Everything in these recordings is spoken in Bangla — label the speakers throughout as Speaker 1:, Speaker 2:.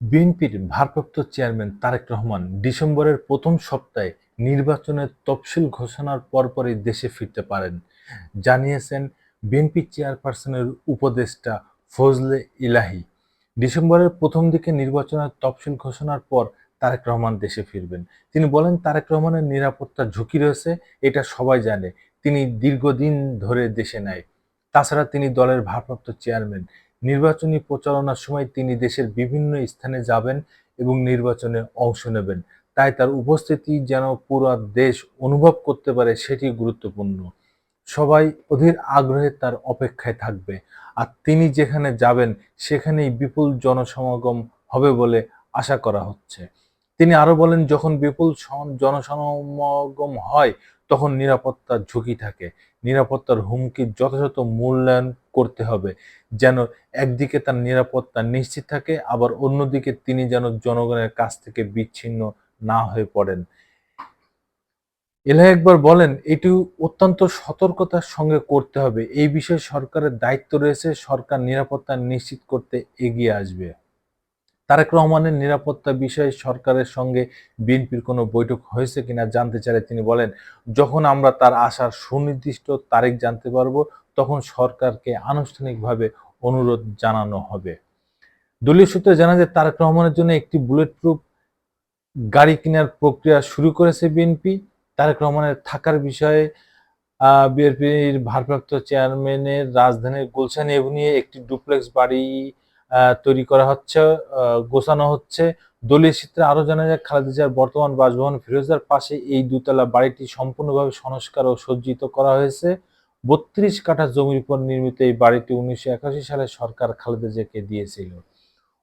Speaker 1: বিএনপির ভারপ্রাপ্ত চেয়ারম্যান তারেক রহমান ডিসেম্বরের প্রথম সপ্তাহে নির্বাচনের তফসিল ঘোষণার পরপরই দেশে ফিরতে পারেন। জানিয়েছেন বিএনপি চেয়ারপারসনের উপদেষ্টা ফজলে ইলাহি। ডিসেম্বরের প্রথম দিকে নির্বাচনের তফসিল ঘোষণার পর তারেক রহমান দেশে ফিরবেন। তিনি বলেন, তারেক রহমানের নিরাপত্তা ঝুঁকি রয়েছে, এটা সবাই জানে। তিনি দীর্ঘদিন ধরে দেশে নেয় তাছাড়া তিনি দলের ভারপ্রাপ্ত চেয়ারম্যান। নির্বাচনী প্রচারণার সময় তিনি দেশের বিভিন্ন স্থানে যাবেন এবং নির্বাচনে অংশ নেবেন। তাই তার উপস্থিতি যেন পুরো দেশ অনুভব করতে পারে সেটি গুরুত্বপূর্ণ। সবাই অধীর আগ্রহে তার অপেক্ষায় থাকবে। আর তিনি যেখানে যাবেন, সেখানেই বিপুল জনসমাগম হবে বলে আশা করা হচ্ছে। তিনি আরও বলেন, যখন বিপুল সম- জনসমাগম হয় তখন নিরাপত্তার ঝুঁকি থাকে। নিরাপত্তার হুমকির যথাযথ মূল্যায়ন করতে হবে, যেন একদিকে তার নিরাপত্তা নিশ্চিত থাকে, আবার অন্যদিকে তিনি যেন জনগণের কাছ থেকে বিচ্ছিন্ন না হয়ে পড়েন। এলাহ একবার বলেন, এটি অত্যন্ত সতর্কতার সঙ্গে করতে হবে। এই বিষয়ে সরকারের দায়িত্ব রয়েছে, সরকার নিরাপত্তা নিশ্চিত করতে এগিয়ে আসবে। তারেক রহমানের নিরাপত্তা বিষয়ে সরকারের সঙ্গে বিএনপির কোনো বৈঠক হয়েছে কিনা জানতে চাইলে তিনি বলেন, যখন আমরা তার আসার সুনির্দিষ্ট তারিখ জানতে পারব, তখন সরকারকে আনুষ্ঠানিকভাবে অনুরোধ জানানো হবে। দলীয় সূত্রে জানা যায়, তারেক রহমানের জন্য একটি বুলেট প্রুফ গাড়ি কেনার প্রক্রিয়া শুরু করেছে বিএনপি। তারেক রহমানের থাকার বিষয়ে বিএনপির ভারপ্রাপ্ত চেয়ারম্যানের রাজধানীর গুলশান এভিনিউ একটি ডুপ্লেক্স বাড়ি তৈরি করা হচ্ছে গোছানো হচ্ছে। দলীয় সূত্রে আরও জানা যায়, খালেদা বর্তমান বাসভবন ফিরোজার পাশে এই দুতলা বাড়িটি সম্পূর্ণভাবে সংস্কার ও সজ্জিত করা হয়েছে। বত্রিশ কাঠা জমির উপর নির্মিত এই বাড়িটি উনিশশো একাশি সালে সরকার খালেদা জিয়াকে দিয়েছিল।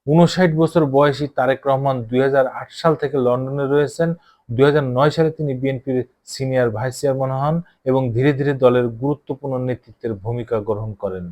Speaker 1: উনষাট বছর বয়সী তারেক রহমান দুই হাজার আট সাল থেকে লন্ডনে রয়েছেন। দুই হাজার নয় সালে তিনি বিএনপির সিনিয়র ভাইস চেয়ারম্যান হন এবং ধীরে ধীরে দলের গুরুত্বপূর্ণ নেতৃত্বের ভূমিকা গ্রহণ করেন।